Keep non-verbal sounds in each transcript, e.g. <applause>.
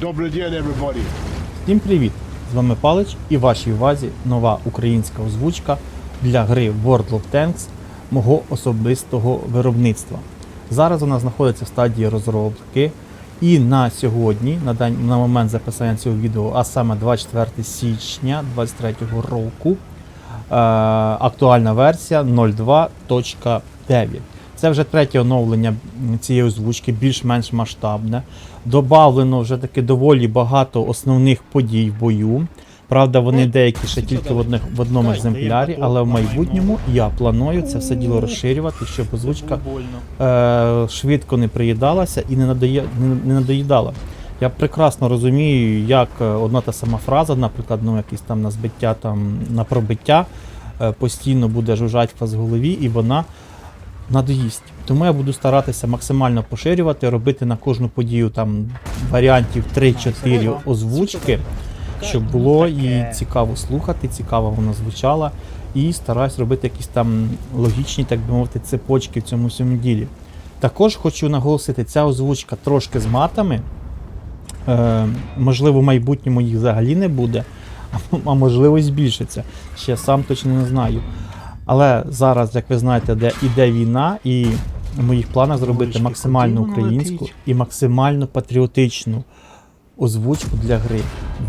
Добрый день, everybody. Всім привіт! З вами Палич і в вашій увазі нова українська озвучка для гри World of Tanks мого особистого виробництва. Зараз вона знаходиться в стадії розробки. І на сьогодні, на, день, на момент записання цього відео, а саме 24 січня 2023 року, е, актуальна версія 02.9. Це вже третє оновлення цієї озвучки, більш-менш масштабне. Добавлено вже таки доволі багато основних подій в бою. Правда, вони деякі ще тільки в, одних, в одному екземплярі, але в майбутньому я планую це все діло розширювати, щоб озвучка е, швидко не приїдалася і не, надоє, не, не надоїдала. Я прекрасно розумію, як е, одна та сама фраза, наприклад, ну якісь там на збиття, там на пробиття, е, постійно буде жужжать вас в голові, і вона надоїсть. Тому я буду старатися максимально поширювати, робити на кожну подію там варіантів 3-4 озвучки, щоб було і цікаво слухати, цікаво воно звучало. І стараюсь робити якісь там логічні, так би мовити, цепочки в цьому всьому ділі. Також хочу наголосити, ця озвучка трошки з матами. Е, можливо, в майбутньому їх взагалі не буде, а, <laughs> а можливо збільшиться. Ще сам точно не знаю. Але зараз, як ви знаєте, де іде війна, і в моїх планах зробити максимально українську і максимально патріотичну озвучку для гри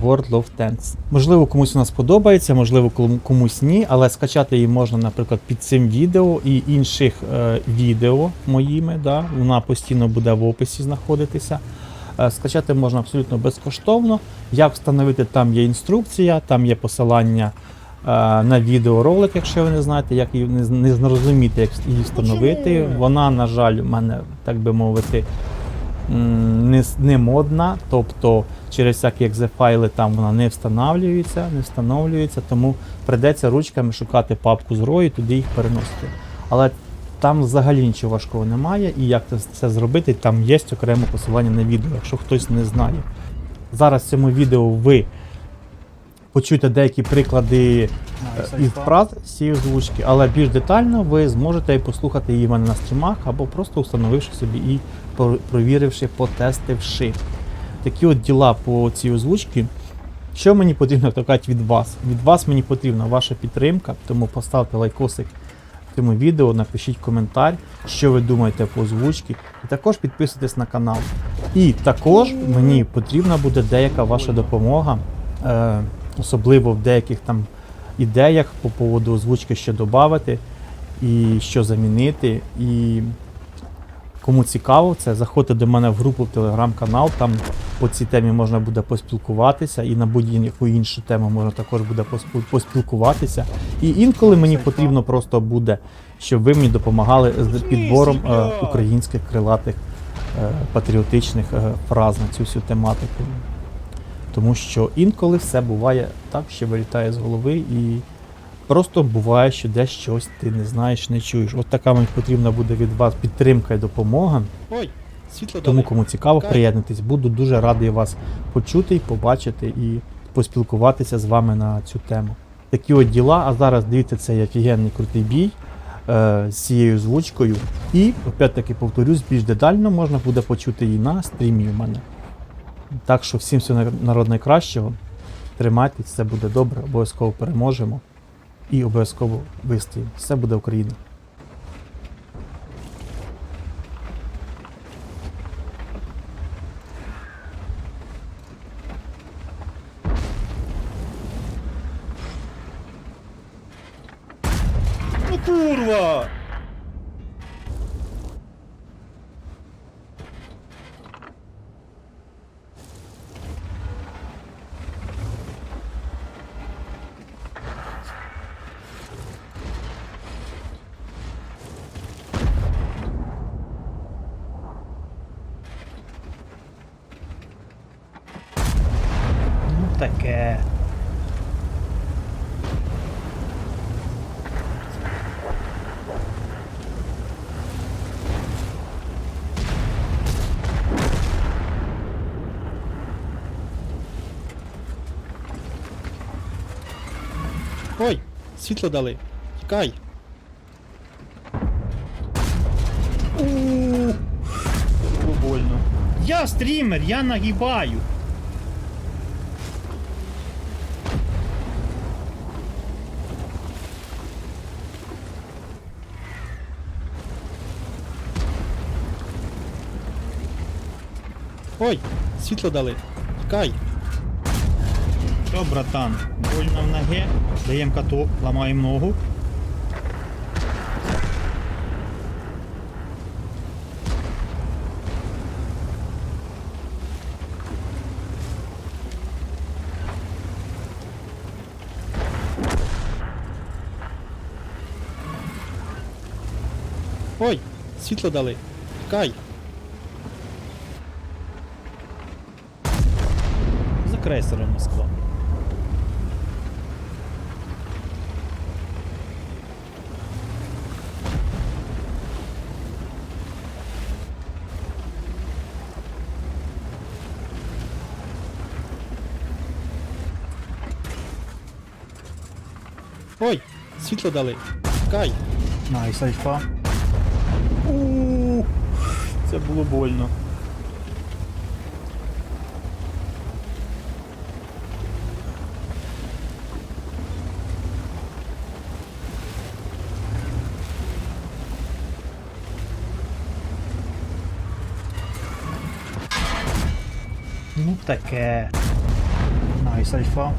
World of Tanks. Можливо, комусь вона сподобається, можливо, комусь ні, але скачати її можна, наприклад, під цим відео і інших е, відео моїми. Да? Вона постійно буде в описі знаходитися. Е, Скачати можна абсолютно безкоштовно. Як встановити, там є інструкція, там є посилання на відеоролик, якщо ви не знаєте, як її не, зрозуміти, як її встановити. Вона, на жаль, в мене, так би мовити, не, не модна, тобто через всякі екзефайли там вона не встановлюється, не встановлюється, тому прийдеться ручками шукати папку з і туди їх переносити. Але там взагалі нічого важкого немає, і як це, це зробити, там є окреме посилання на відео, якщо хтось не знає. Зараз в цьому відео ви почуєте деякі приклади е, із фраз з цієї озвучки, але більш детально ви зможете послухати її в мене на стрімах або просто встановивши собі і провіривши, потестивши. Такі от діла по цій озвучці. Що мені потрібно кажуть, від вас? Від вас мені потрібна ваша підтримка, тому поставте лайкосик цьому відео, напишіть коментар, що ви думаєте по озвучці, і також підписуйтесь на канал. І також мені потрібна буде деяка ваша допомога, е, особливо в деяких там ідеях по поводу озвучки, що додати і що замінити. І кому цікаво це, заходьте до мене в групу в телеграм-канал, там по цій темі можна буде поспілкуватися, і на будь-яку іншу тему можна також буде поспіл- поспілкуватися. І інколи мені потрібно просто буде, щоб ви мені допомагали з підбором е, українських крилатих е, патріотичних е, фраз на цю всю тематику. Тому що інколи все буває так, що вилітає з голови, і просто буває, що десь щось ти не знаєш, не чуєш. От така мені потрібна буде від вас підтримка і допомога. Ой, світло Тому кому цікаво, Чекай. приєднуйтесь. Буду дуже радий вас почути і побачити і поспілкуватися з вами на цю тему. Такі от діла, а зараз дивіться цей офігенний крутий бій е, з цією озвучкою. І, опять-таки, повторюсь, більш детально можна буде почути її на стрімі у мене. Так що всім всього народ найкращого. Тримайтесь, все буде добре, обов'язково переможемо і обов'язково вистоїмо. Все буде Україна. Ну курва! Таке. Ой, світло дали. Тікай. Больно. Я стрімер, я нагибаю. Ой, світло дали. Тікай. Що, братан, больно в ноги, даємо каток, ламаємо ногу. Ой, світло дали. Тікай. За крейсером Москва. Ой, світло дали. Тікай. Найс. Ууу, це було больно. Ну таке. Найс, альфа.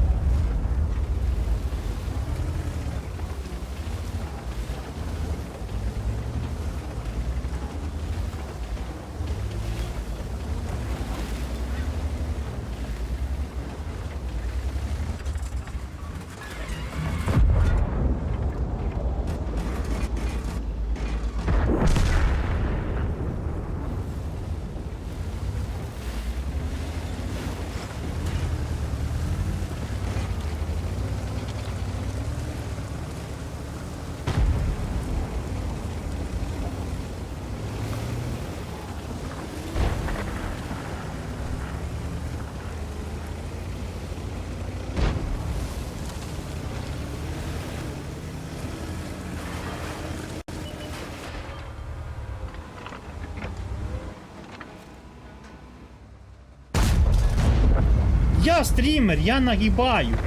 Я стрімер, я нагибаю.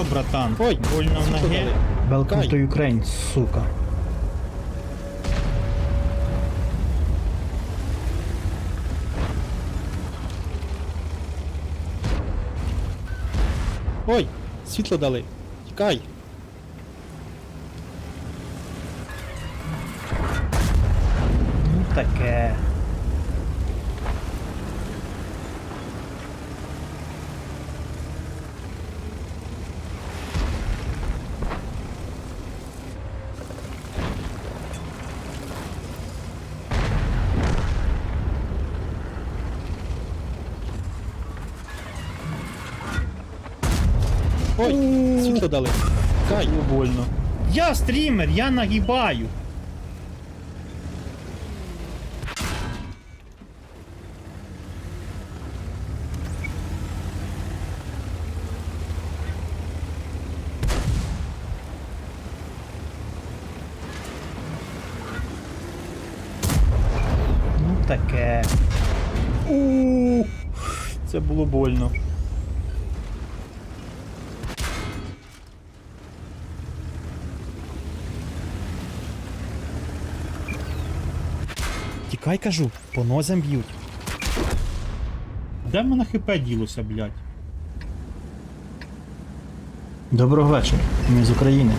Що, братан? Ой, больно в ноги. Welcome to Ukraine, сука. Ой, світло дали. Тікай. Ну таке. Ой, світло дали. Було больно. Я стрімер, я нагибаю. Ну таке. Ууу, це було больно. Тікай, кажу, по нозям б'ють. Де в мене хп ділося, блядь? Доброго вечора. Ми з України.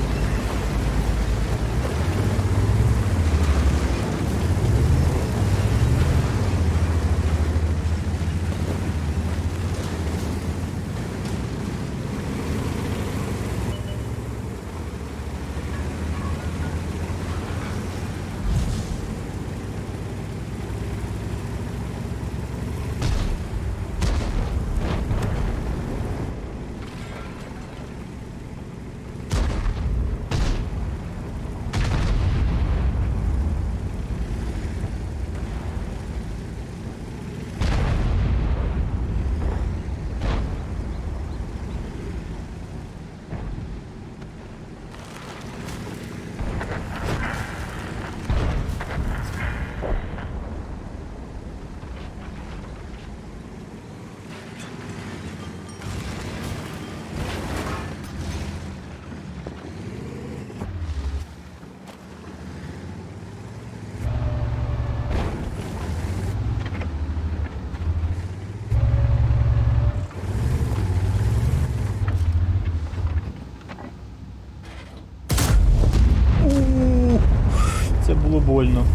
Больно.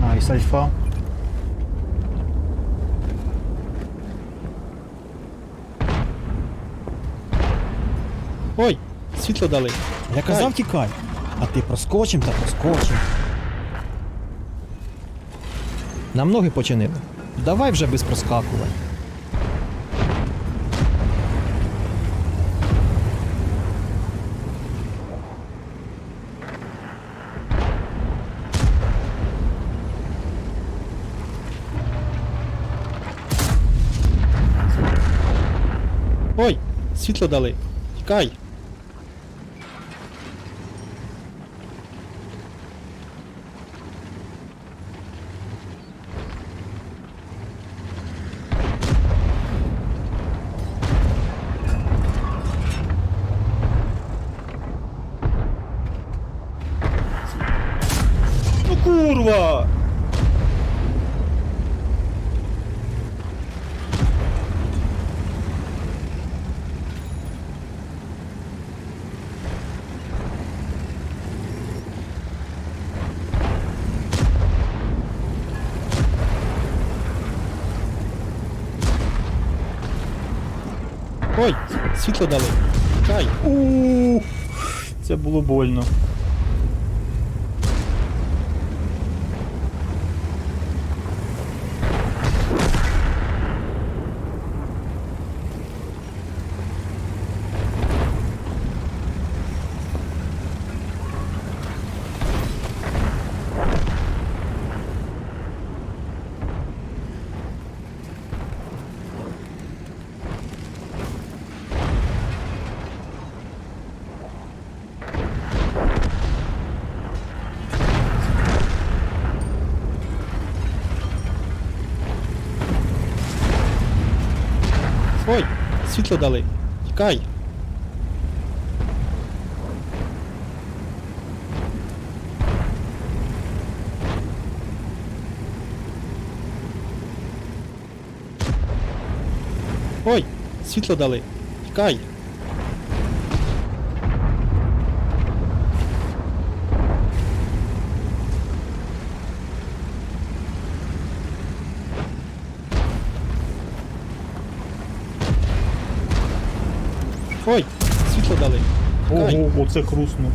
Найс, альфа. Ой, світло дали. Я казав тікай, а ти проскочим та проскочим. Нам ноги починили. Давай вже без проскакувань. Ой, світло дали. Тікай. Ну курва! Ой, світло дали. Чай. Це було больно. Ой, світло дали. Тікай. Ой, світло дали. Тікай. Ой, світло дали. Ого, оце хруснув.